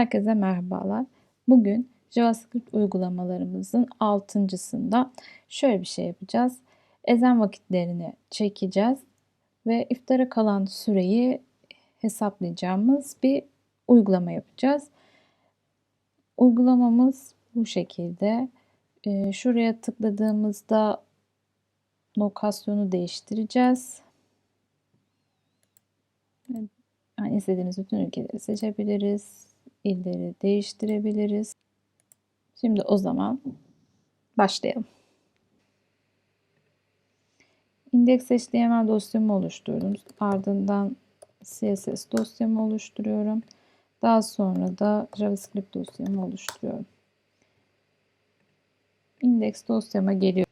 Herkese merhabalar. Bugün JavaScript uygulamalarımızın altıncısında şöyle bir şey yapacağız. Ezan vakitlerini çekeceğiz ve iftara kalan süreyi hesaplayacağımız bir uygulama yapacağız. Uygulamamız bu şekilde. Ee, şuraya tıkladığımızda lokasyonu değiştireceğiz. Yani istediğimiz bütün ülkeleri seçebiliriz illeri değiştirebiliriz. Şimdi o zaman başlayalım. Index HTML dosyamı oluşturdum. Ardından CSS dosyamı oluşturuyorum. Daha sonra da JavaScript dosyamı oluşturuyorum. Index dosyama geliyorum.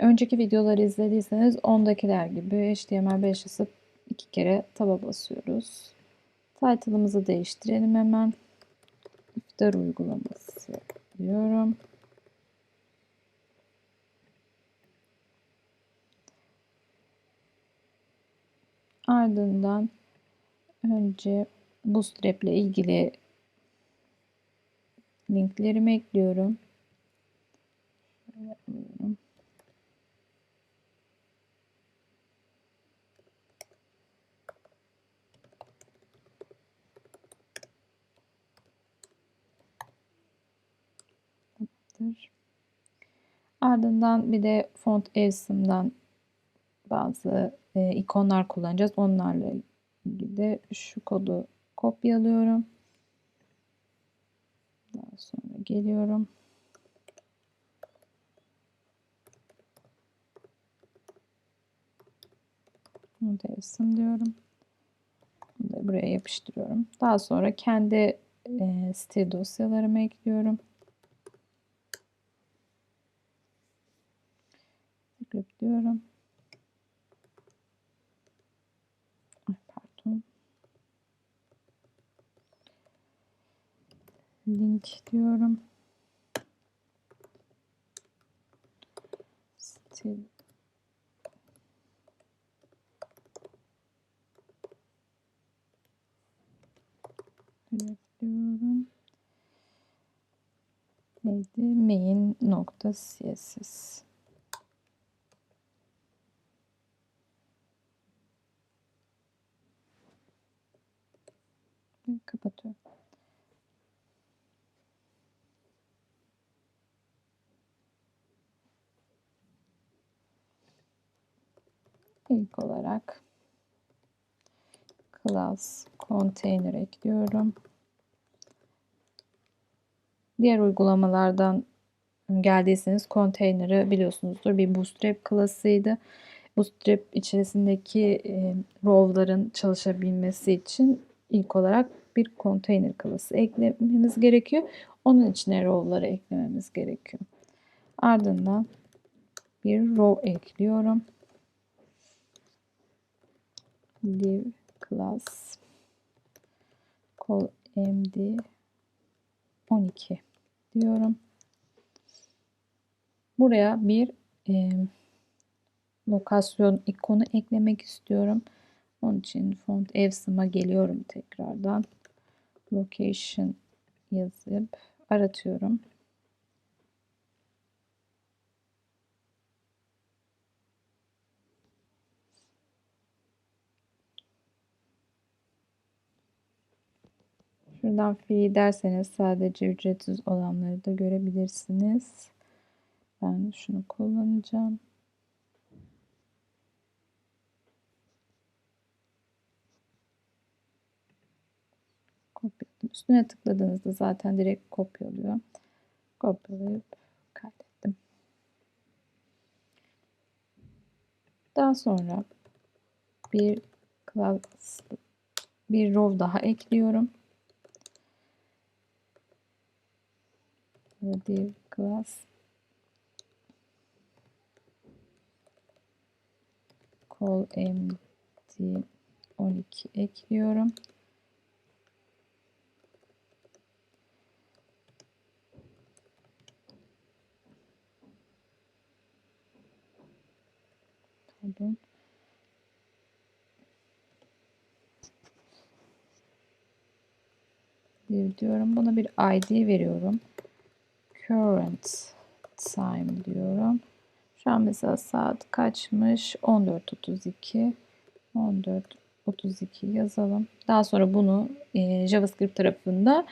Önceki videoları izlediyseniz ondakiler gibi HTML5 yazıp iki kere taba basıyoruz. Title'ımızı değiştirelim hemen. İftar uygulaması diyorum. Ardından önce Bootstrap ile ilgili linklerimi ekliyorum. Olacaktır. Ardından bir de font evsimden bazı e, ikonlar kullanacağız. Onlarla ilgili de şu kodu kopyalıyorum. Daha sonra geliyorum. Font evsim diyorum. Bunu da buraya yapıştırıyorum. Daha sonra kendi e, stil dosyalarımı ekliyorum. script diyorum. Pardon. Link diyorum. Stil diyorum. Neydi? Main nokta CSS. kapatıyorum. İlk olarak class container ekliyorum. Diğer uygulamalardan geldiyseniz container'ı biliyorsunuzdur. Bir bootstrap klasıydı. Bootstrap içerisindeki e, row'ların çalışabilmesi için ilk olarak bir container klası eklememiz gerekiyor. Onun içine row'ları eklememiz gerekiyor. Ardından bir row ekliyorum. Div class call md 12 diyorum. Buraya bir e, lokasyon ikonu eklemek istiyorum. Onun için font evsım'a geliyorum tekrardan. Location yazıp aratıyorum. Şuradan free derseniz sadece ücretsiz olanları da görebilirsiniz. Ben şunu kullanacağım. kopyaladım. Üstüne tıkladığınızda zaten direkt kopyalıyor. Kopyalayıp kaydettim. Daha sonra bir class bir row daha ekliyorum. Bir class call empty 12 ekliyorum. Pardon. div diyorum. Buna bir ID veriyorum. Current time diyorum. Şu an mesela saat kaçmış? 14.32. 14.32 yazalım. Daha sonra bunu e, JavaScript tarafında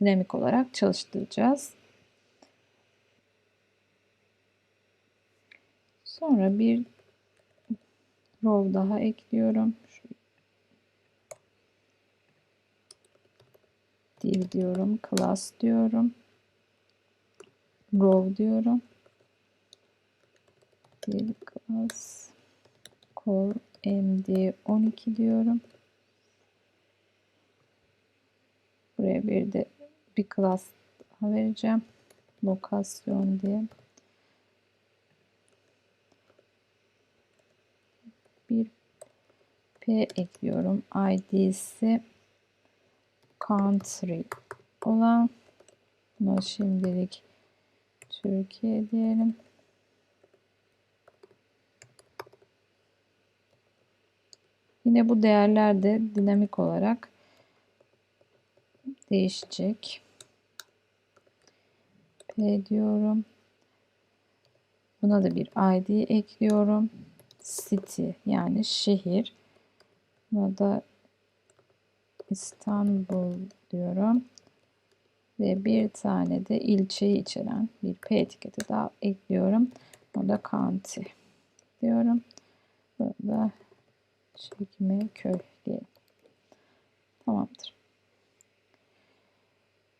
dinamik olarak çalıştıracağız. Sonra bir row daha ekliyorum. Div diyorum, class diyorum, row diyorum. Div class call md12 diyorum. Buraya bir de bir class vereceğim. Lokasyon diye. Bir p ekliyorum. id'si country olan buna şimdilik Türkiye diyelim. Yine bu değerler de dinamik olarak değişecek. P diyorum. Buna da bir ID ekliyorum. City yani şehir. Buna da İstanbul diyorum. Ve bir tane de ilçeyi içeren bir P etiketi daha ekliyorum. O da county diyorum. Burada çekme köy diyelim. Tamamdır.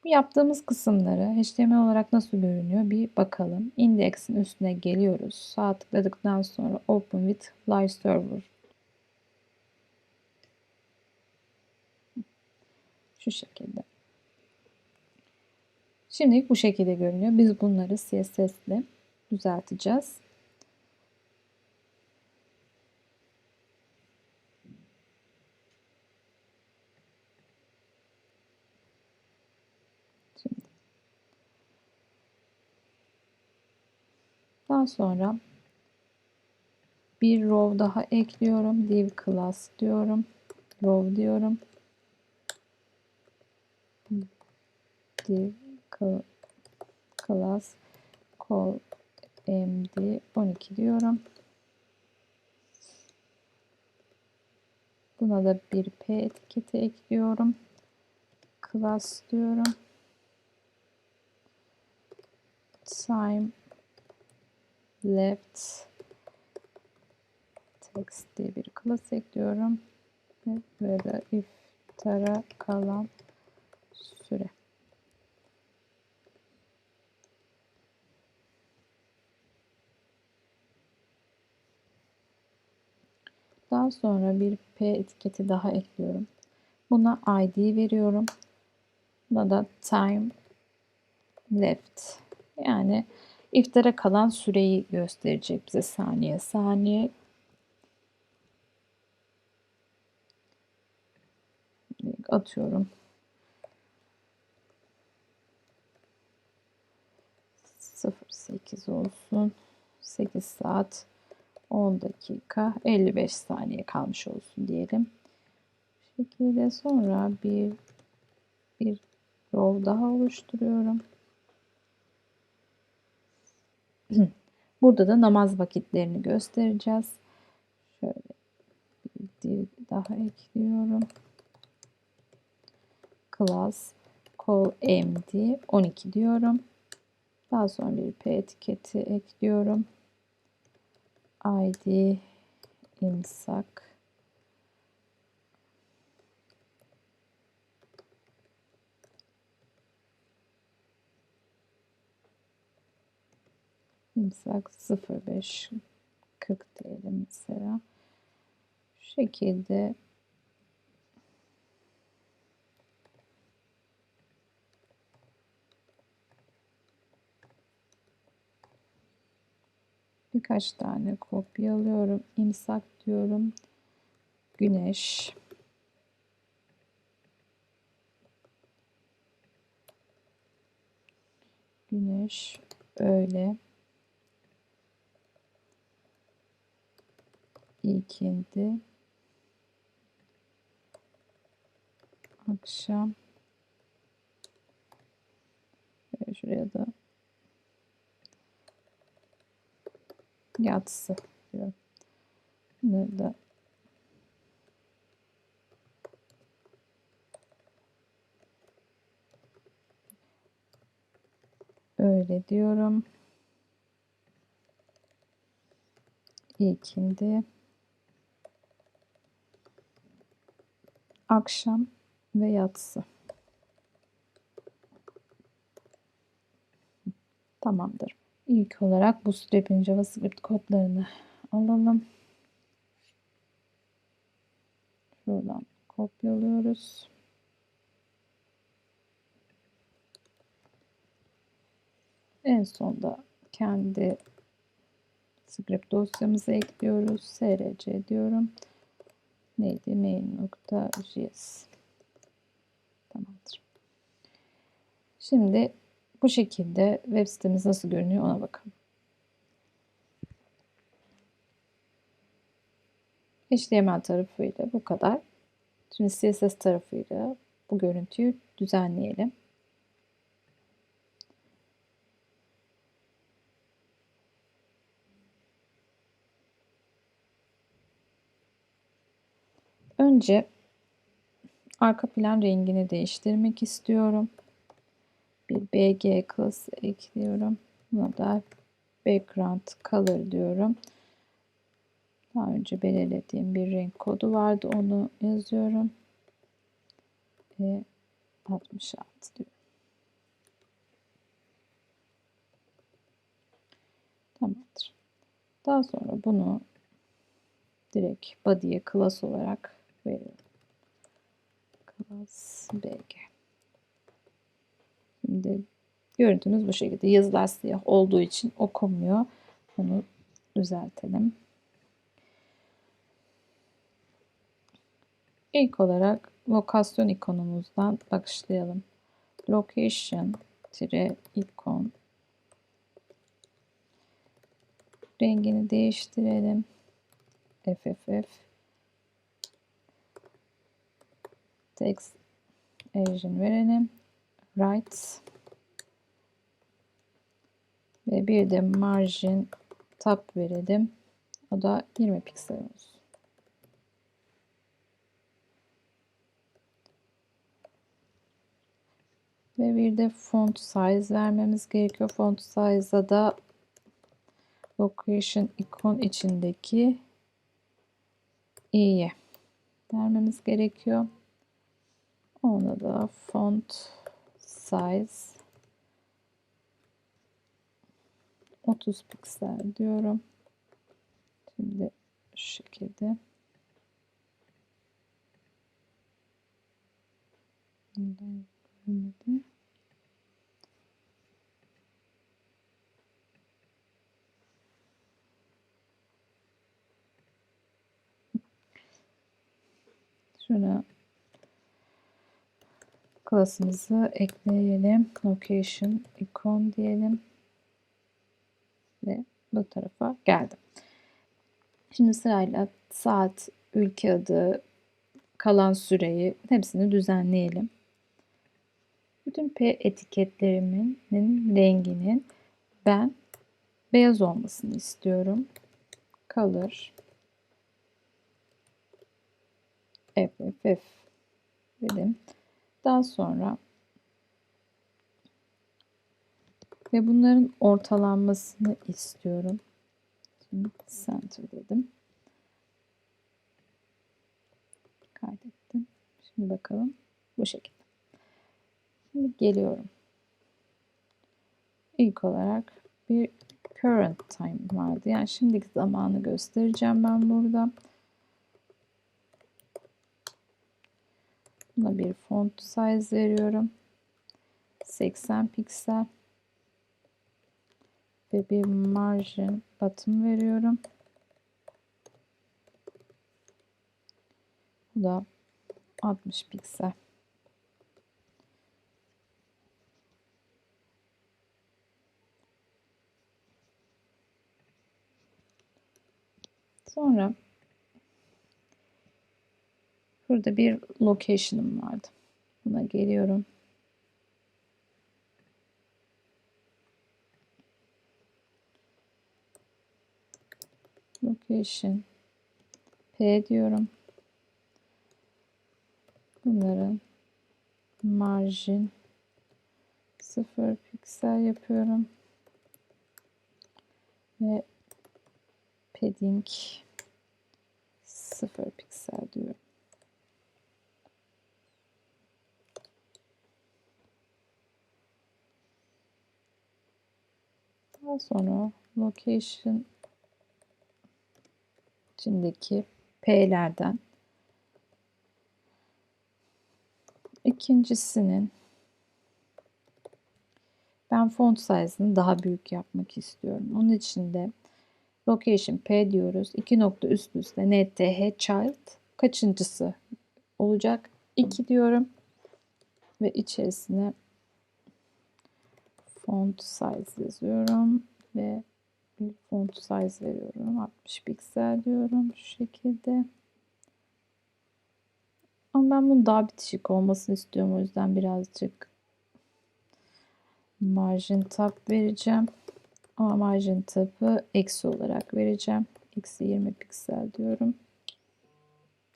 Bu yaptığımız kısımları HTML olarak nasıl görünüyor bir bakalım. Index'in üstüne geliyoruz. Sağ tıkladıktan sonra Open with Live Server Şu şekilde. Şimdi bu şekilde görünüyor. Biz bunları CSS ile düzelteceğiz. Daha sonra bir row daha ekliyorum. Div class diyorum. Row diyorum. div class call md 12 diyorum. Buna da bir p etiketi ekliyorum. Class diyorum. Time left text diye bir class ekliyorum. Ve burada iftara kalan süre. Daha sonra bir P etiketi daha ekliyorum. Buna ID veriyorum. Buna da time left. Yani iftara kalan süreyi gösterecek bize saniye saniye. Atıyorum. Sıfır sekiz olsun. Sekiz saat 10 dakika 55 saniye kalmış olsun diyelim. Bu şekilde sonra bir bir row daha oluşturuyorum. Burada da namaz vakitlerini göstereceğiz. Şöyle bir daha ekliyorum. Class call md 12 diyorum. Daha sonra bir p etiketi ekliyorum id imsak. İmsak 05 40 diyelim mesela. Şu şekilde birkaç tane kopyalıyorum. İmsak diyorum. Güneş. Güneş öyle. ikindi akşam Şuraya da yatsı diyorum. Bunları da öyle diyorum. İlkindi. Akşam ve yatsı. Tamamdır. İlk olarak bu Bootstrap'in JavaScript kodlarını alalım. Şuradan kopyalıyoruz. En sonda kendi script dosyamızı ekliyoruz. src diyorum. Neydi? main.js Tamamdır. Şimdi bu şekilde web sitemiz nasıl görünüyor ona bakalım. HTML tarafıyla bu kadar. Şimdi CSS tarafıyla bu görüntüyü düzenleyelim. Önce arka plan rengini değiştirmek istiyorum. Bir BG class ekliyorum. Buna da background color diyorum. Daha önce belirlediğim bir renk kodu vardı. Onu yazıyorum. Ve 66 diyorum. Tamamdır. Daha sonra bunu direkt body'ye class olarak veriyorum. Class BG. Şimdi görüntümüz bu şekilde. Yazılar siyah olduğu için okunmuyor. Bunu düzeltelim. İlk olarak lokasyon ikonumuzdan başlayalım. Location tire ikon rengini değiştirelim. FFF text Asian verelim. Right ve bir de margin tab verelim. O da 20 piksel olsun. Ve bir de font size vermemiz gerekiyor. Font size'a da location ikon içindeki i'ye vermemiz gerekiyor. Ona da font size 30 piksel diyorum. Şimdi şu şekilde. Bundan. Şuna klasımızı ekleyelim. Location icon diyelim. Ve bu tarafa geldim. Şimdi sırayla saat, ülke adı, kalan süreyi hepsini düzenleyelim. Bütün P etiketlerimin renginin ben beyaz olmasını istiyorum. Color FFF dedim. Daha sonra ve bunların ortalanmasını istiyorum. Şimdi center dedim. Kaydettim. Şimdi bakalım bu şekilde. Şimdi geliyorum. İlk olarak bir current time vardı. Yani şimdiki zamanı göstereceğim ben burada. Buna bir font size veriyorum. 80 piksel. Ve bir margin bottom veriyorum. Bu da 60 piksel. Sonra Burada bir location'ım vardı. Buna geliyorum. Location P diyorum. Bunların marjin 0 piksel yapıyorum. Ve padding 0 piksel diyorum. Daha sonra location içindeki P'lerden ikincisinin ben font size'ını daha büyük yapmak istiyorum. Onun için de location P diyoruz. İki nokta üst üste nth child kaçıncısı olacak? 2 diyorum. Ve içerisine font size yazıyorum ve bir font size veriyorum. 60 piksel diyorum şu şekilde. Ama ben bunun daha bitişik olmasını istiyorum. O yüzden birazcık margin tab vereceğim. Ama margin tabı eksi olarak vereceğim. Eksi 20 piksel diyorum.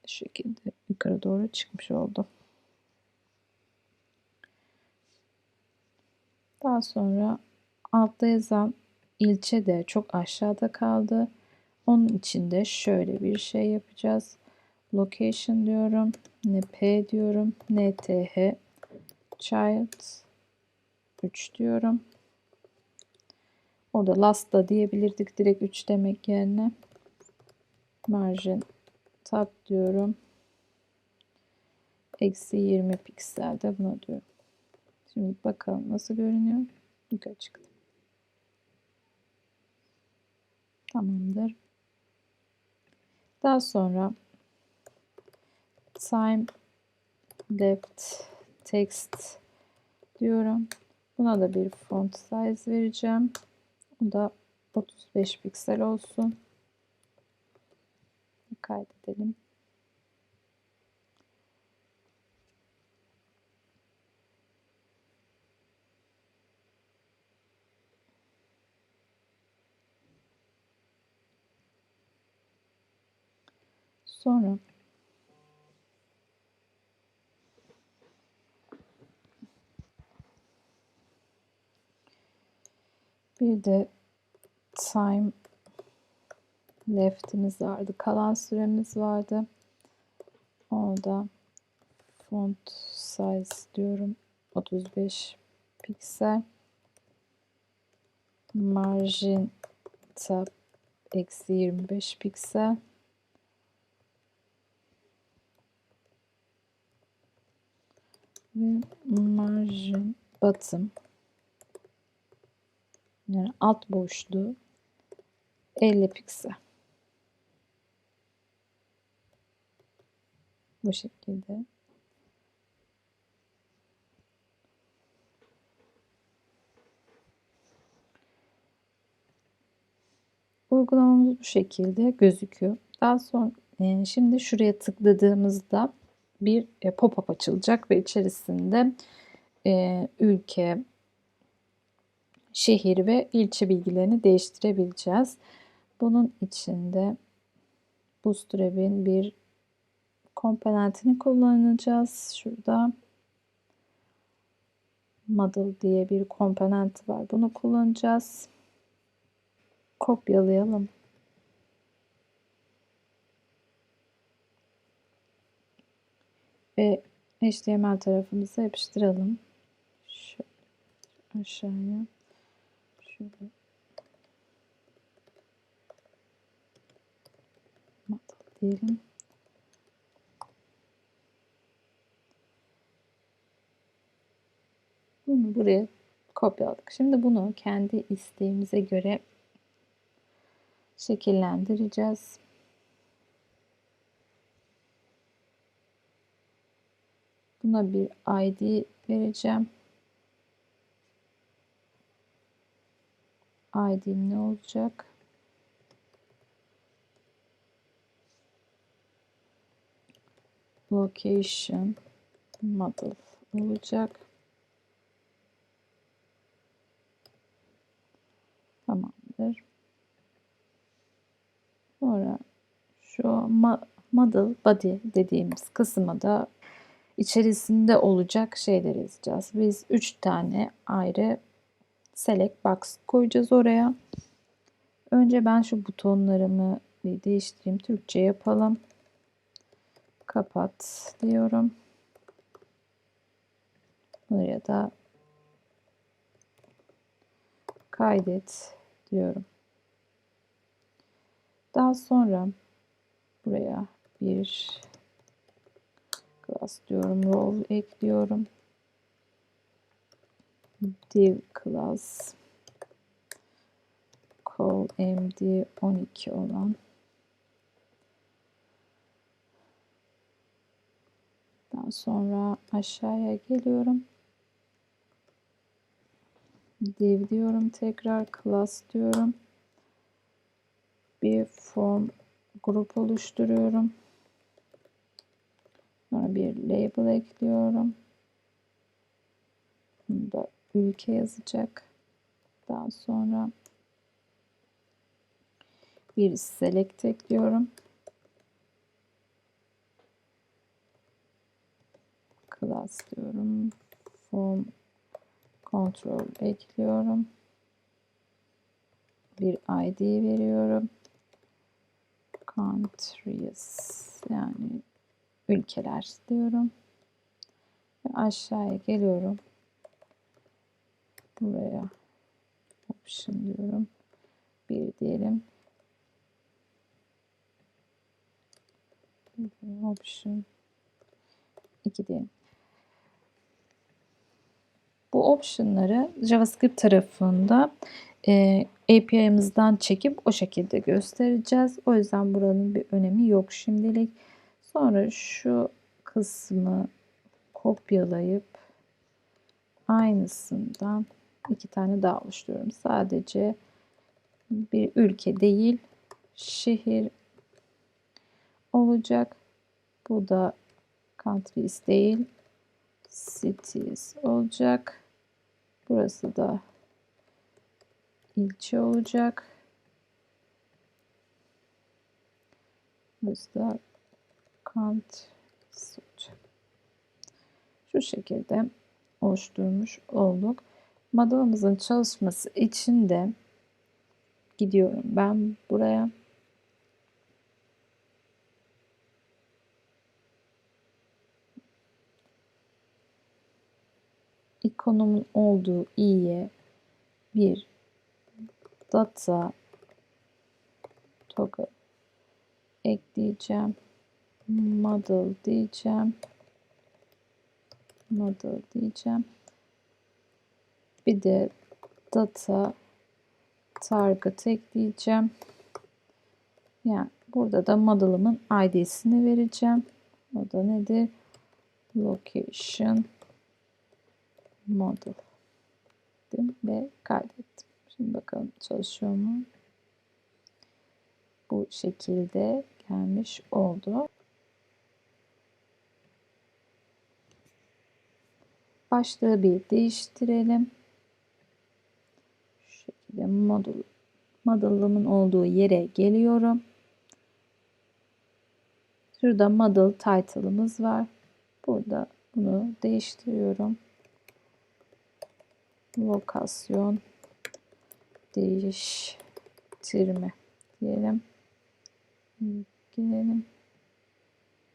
Bu şekilde yukarı doğru çıkmış oldu. Daha sonra altta yazan ilçe de çok aşağıda kaldı. Onun için de şöyle bir şey yapacağız. Location diyorum. Ne P diyorum. Ne TH. Child 3 diyorum. Orada last da diyebilirdik direkt 3 demek yerine. Margin tab diyorum. Eksi 20 piksel de buna diyorum. Şimdi bakalım nasıl görünüyor. Yukarı çıktı. Tamamdır. Daha sonra time left text diyorum. Buna da bir font size vereceğim. Bu da 35 piksel olsun. Kaydedelim. Sonra bir de time left'imiz vardı. Kalan süremiz vardı. Orada font size diyorum. 35 piksel. Margin tab eksi 25 piksel. Ve margin bottom yani alt boşluğu 50 piksel. Bu şekilde. Uygulamamız bu şekilde gözüküyor. Daha sonra e, şimdi şuraya tıkladığımızda bir e, pop-up açılacak ve içerisinde e, ülke, şehir ve ilçe bilgilerini değiştirebileceğiz. Bunun içinde Bootstrap'in bir komponentini kullanacağız. Şurada model diye bir komponent var. Bunu kullanacağız. Kopyalayalım. Ve HTML tarafımızı yapıştıralım. Şöyle aşağıya. Şöyle. diyelim. Bunu buraya kopyaladık. Şimdi bunu kendi isteğimize göre şekillendireceğiz. Buna bir ID vereceğim. ID'm ne olacak? Location model olacak. Tamamdır. Sonra şu model body dediğimiz kısma da içerisinde olacak şeyleri yazacağız. Biz 3 tane ayrı select box koyacağız oraya. Önce ben şu butonlarımı değiştireyim. Türkçe yapalım. Kapat diyorum. Buraya da kaydet diyorum. Daha sonra buraya bir diyorum. Role ekliyorum. Div class call md 12 olan daha sonra aşağıya geliyorum. Div diyorum tekrar class diyorum. Bir form grup oluşturuyorum. Sonra bir label ekliyorum. Bunda ülke yazacak. Daha sonra bir select ekliyorum. Class diyorum. Form control ekliyorum. Bir ID veriyorum. Countries yani ülkeler diyorum. Ve aşağıya geliyorum. Buraya option diyorum. Bir diyelim. Option 2 diyelim. Bu optionları JavaScript tarafında e, API'mızdan çekip o şekilde göstereceğiz. O yüzden buranın bir önemi yok şimdilik. Sonra şu kısmı kopyalayıp aynısından iki tane daha oluşturuyorum. Sadece bir ülke değil, şehir olacak. Bu da countries değil, cities olacak. Burası da ilçe olacak. Burası da olacak. Şu şekilde oluşturmuş olduk. Modelımızın çalışması için de gidiyorum ben buraya. ikonumun olduğu i'ye bir data toggle ekleyeceğim. Model diyeceğim. Model diyeceğim. Bir de data target ekleyeceğim. Yani burada da model'ımın id'sini vereceğim. O da nedir? Location model dedim ve kaydettim. Şimdi bakalım çalışıyor mu? Bu şekilde gelmiş oldu. Başlığı bir değiştirelim. Şu şekilde model model'ımın olduğu yere geliyorum. Şurada model title'ımız var. Burada bunu değiştiriyorum lokasyon değiştirme diyelim. Gelelim.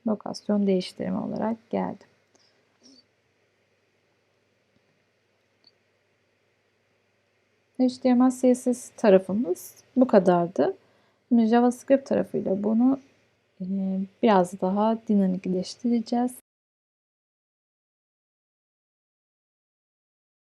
Lokasyon değiştirme olarak geldi. HTML CSS tarafımız bu kadardı. Şimdi JavaScript tarafıyla bunu biraz daha dinamikleştireceğiz.